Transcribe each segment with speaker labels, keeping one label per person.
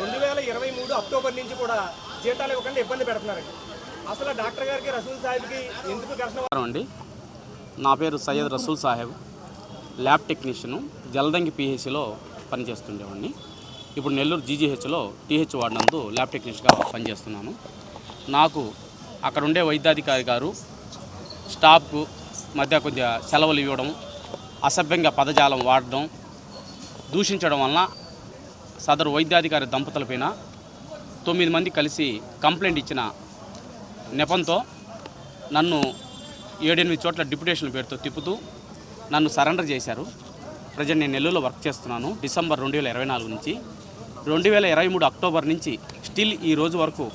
Speaker 1: రెండు వేల ఇరవై మూడు అక్టోబర్ నుంచి కూడా జీతాలు ఇవ్వకుండా ఇబ్బంది పెడుతున్నారండి. అసలు డాక్టర్ గారికి రసూల్ సాహెబ్కి ఎందుకు ఘర్షణ
Speaker 2: అండి. నా పేరు సయ్యద్ రసూల్ సాహెబ్ ల్యాబ్ టెక్నీషియను జలదంగి పిహెచ్సిలో పనిచేస్తుండేవాడిని. ఇప్పుడు నెల్లూరు జీజీహెచ్లో టీహెచ్ వాడినందు ల్యాబ్ టెక్నీషియన్గా పనిచేస్తున్నాను. నాకు అక్కడ ఉండే వైద్యాధికారి గారు స్టాఫ్కు మధ్య కొద్దిగా సెలవులు ఇవ్వడం అసభ్యంగా పదజాలం వాడడం దూషించడం వలన సదరు వైద్యాధికారి దంపతులపైన తొమ్మిది మంది కలిసి కంప్లైంట్ ఇచ్చిన నెపంతో నన్ను ఏడెనిమిది చోట్ల డిప్యుటేషన్ పేరుతో తిప్పుతూ నన్ను సరెండర్ చేశారు. ప్రజెంట్ నేను నెల్లూరులో వర్క్ చేస్తున్నాను. డిసెంబర్ రెండు వేల ఇరవై నాలుగు నుంచి రెండు వేల ఇరవై మూడు అక్టోబర్ నుంచి స్టిల్ ఈ రోజు వరకు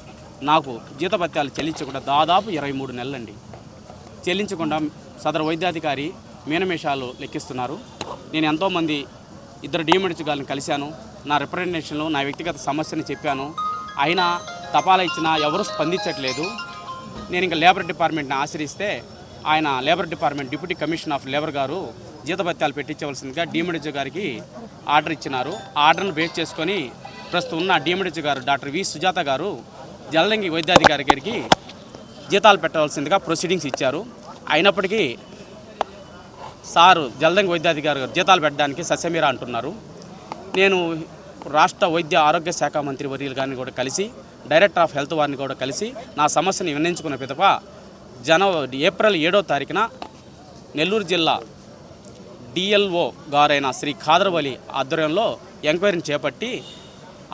Speaker 2: నాకు జీతభత్యాలు చెల్లించకుండా దాదాపు ఇరవై మూడు నెలలండి. చెల్లించకుండా సదరు వైద్యాధికారి మీనమేషాలు లెక్కిస్తున్నారు. నేను ఎంతోమంది ఇద్దరు డిఎంఎడ్స్ గారిని కలిశాను. నా రిప్రజెంటేషన్లో నా వ్యక్తిగత సమస్యని చెప్పాను. అయినా తపాలా ఇచ్చినా ఎవరు స్పందించట్లేదు. నేను ఇంకా లేబర్ డిపార్ట్మెంట్ని ఆశ్రయిస్తే ఆయన labour department deputy commission of labour గారు జీతభత్యాలు పెట్టించవలసిందిగా డిఎండిజు గారికి ఆర్డర్ ఇచ్చినారు. ఆ ఆర్డర్ను బేస్ చేసుకొని ప్రస్తుతం ఉన్న డిఎండిజు గారు డాక్టర్ వి సుజాత గారు జలలింగి వైద్యాధికారి గారికి జీతాలు పెట్టవలసిందిగా ప్రొసీడింగ్స్ ఇచ్చారు. అయినప్పటికీ సారు జలదంగి వైద్యాధికారి గారు జీతాలు పెట్టడానికి సస్యమీరా అంటున్నారు. నేను రాష్ట్ర వైద్య ఆరోగ్య శాఖ మంత్రి వర్యులు గారిని కూడా కలిసి డైరెక్టర్ ఆఫ్ హెల్త్ వారిని కూడా కలిసి నా సమస్యను విన్నవించుకున్న పిదప జనవరి ఏప్రిల్ ఏడో తారీఖున నెల్లూరు జిల్లా డిఎల్ఓ గారైన శ్రీ ఖాదర్వలి ఆధ్వర్యంలో ఎంక్వైరీని చేపట్టి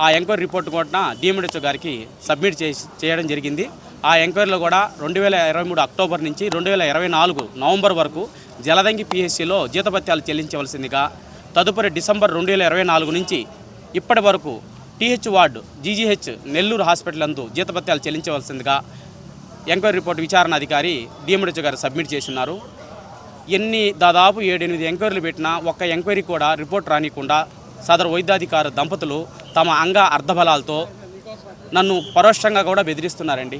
Speaker 2: ఆ ఎంక్వైరీ రిపోర్ట్ కూడా డిఎండిహెచ్ఓ గారికి సబ్మిట్ చేసి చేయడం జరిగింది. ఆ ఎంక్వైరీలో కూడా రెండు వేల ఇరవై మూడు అక్టోబర్ నుంచి రెండు వేల ఇరవై నాలుగు నవంబర్ వరకు జలదంగి పిహెచ్సిలో జీతభత్యాలు చెల్లించవలసిందిగా తదుపరి డిసెంబర్ రెండు వేల ఇరవై నాలుగు నుంచి ఇప్పటి వరకు TH ward GGH Nellore hospital నందు జీతభత్యాలు చెల్లించవలసిందిగా ఎంక్వైరీ రిపోర్ట్ విచారణ అధికారి డిఎండిహెచ్ఓ గారు సబ్మిట్ చేస్తున్నారు. ఎన్ని దాదాపు ఏడెనిమిది ఎంక్వైరీలు పెట్టినా ఒక్క ఎంక్వైరీ కూడా రిపోర్ట్ రానికుండా సదరు వైద్యాధికార దంపతులు తమ అంగ అర్ధబలాలతో నన్ను పరోక్షంగా కూడా బెదిరిస్తున్నారండి.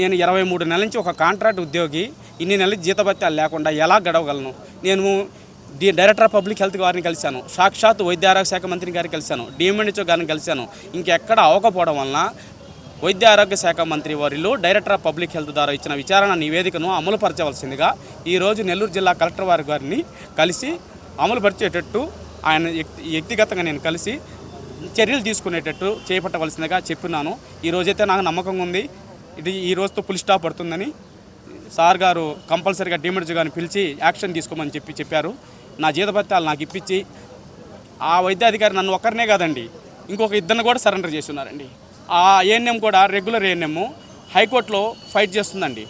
Speaker 2: నేను ఇరవై మూడు నెలల నుంచి ఒక కాంట్రాక్ట్ ఉద్యోగి ఇన్ని నెలలు జీతభత్యాలు లేకుండా ఎలా గడవగలను? నేను D director of public health గారిని కలిశాను. సాక్షాత్ వైద్య ఆరోగ్య శాఖ మంత్రి గారిని కలిశాను. డిఎంఎన్హెచ్ఓ గారిని కలిశాను. ఇంకెక్కడ అవ్వకపోవడం వలన వైద్య ఆరోగ్య శాఖ మంత్రి వారిలో డైరెక్టర్ ఆఫ్ పబ్లిక్ హెల్త్ ద్వారా ఇచ్చిన విచారణ నివేదికను అమలుపరచవలసిందిగా ఈరోజు నెల్లూరు జిల్లా కలెక్టర్ వారి గారిని కలిసి అమలుపరిచేటట్టు ఆయన వ్యక్తిగతంగా నేను కలిసి చర్యలు తీసుకునేటట్టు చేపట్టవలసిందిగా చెప్పినాను. ఈ రోజైతే నాకు నమ్మకంగా ఉంది. ఇది ఈ రోజుతో పులి స్టాప్ పడుతుందని సార్ గారు కంపల్సరీగా డిమెడ్జ్ గారిని పిలిచి యాక్షన్ తీసుకోమని చెప్పి చెప్పారు. నా జీతభత్యాలు నాకు ఇప్పించి ఆ వైద్యాధికారి నన్ను ఒక్కరినే కాదండి ఇంకొక ఇద్దరిని కూడా సరెండర్ చేస్తున్నారండి. ఆ ఏఎన్ఎం కూడా రెగ్యులర్ ఏఎన్ఎం హైకోర్టులో ఫైట్ చేస్తుందండి.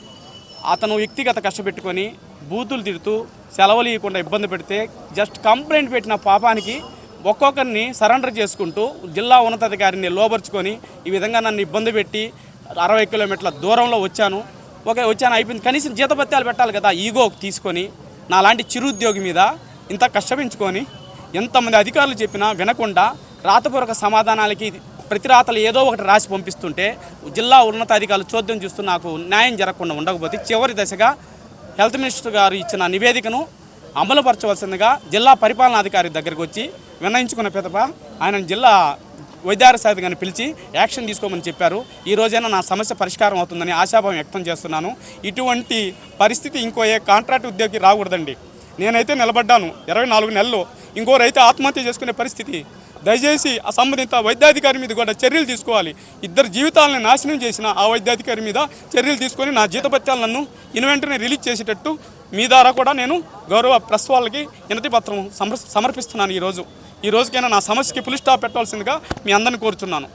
Speaker 2: అతను వ్యక్తిగత కష్టపెట్టుకొని బూతులు తిడుతూ సెలవులు ఇవ్వకుండా ఇబ్బంది పెడితే జస్ట్ కంప్లైంట్ పెట్టిన పాపానికి ఒక్కొక్కరిని సరెండర్ చేసుకుంటూ జిల్లా ఉన్నతాధికారిని లోపరుచుకొని ఈ విధంగా నన్ను ఇబ్బంది పెట్టి అరవై కిలోమీటర్ల దూరంలో వచ్చాను. ఓకే వచ్చాను అయిపోయింది. కనీసం జీతభత్యాలు పెట్టాలి కదా ఈగో తీసుకొని నా లాంటి చిరుద్యోగి మీద ఇంత కష్టపించుకొని ఎంతమంది అధికారులు చెప్పినా వినకుండా రాతపూర్వక సమాధానాలకి ప్రతి రాతలు ఏదో ఒకటి రాసి పంపిస్తుంటే జిల్లా ఉన్నతాధికారులు చోద్యం చూస్తూ నాకు న్యాయం జరగకుండా ఉండకపోతే చివరి దశగా హెల్త్ మినిస్టర్ గారు ఇచ్చిన నివేదికను అమలుపరచవలసిందిగా జిల్లా పరిపాలనాధికారి దగ్గరికి వచ్చి విన్నయించుకున్న పిదప ఆయన జిల్లా వైద్యారోగ్య గారిని పిలిచి యాక్షన్ తీసుకోమని చెప్పారు. ఈ రోజైనా నా సమస్య పరిష్కారం అవుతుందని ఆశాభావం వ్యక్తం చేస్తున్నాను. ఇటువంటి పరిస్థితి ఇంకో ఏ కాంట్రాక్ట్ ఉద్యోగి రాకూడదండి. నేనైతే నిలబడ్డాను. ఇరవై నాలుగు నెలలు ఇంకో రైతు ఆత్మహత్య చేసుకునే పరిస్థితి. దయచేసి ఆ సంబంధిత వైద్యాధికారి మీద కూడా చర్యలు తీసుకోవాలి. ఇద్దరు జీవితాలను నాశనం చేసిన ఆ వైద్యాధికారి మీద చర్యలు తీసుకొని నా జీతభత్యాలు నన్ను ఇన్వెంటరీ రిలీజ్ చేసేటట్టు మీ ద్వారా కూడా నేను గౌరవ ప్రెస్ వాళ్ళకి వినతి పత్రం సమర్ సమర్పిస్తున్నాను ఈరోజు. ఈ రోజుకైనా నా సమస్యకి పులి స్టాప్ పెట్టాల్సిందిగా మీ అందరిని కోరుచున్నాను.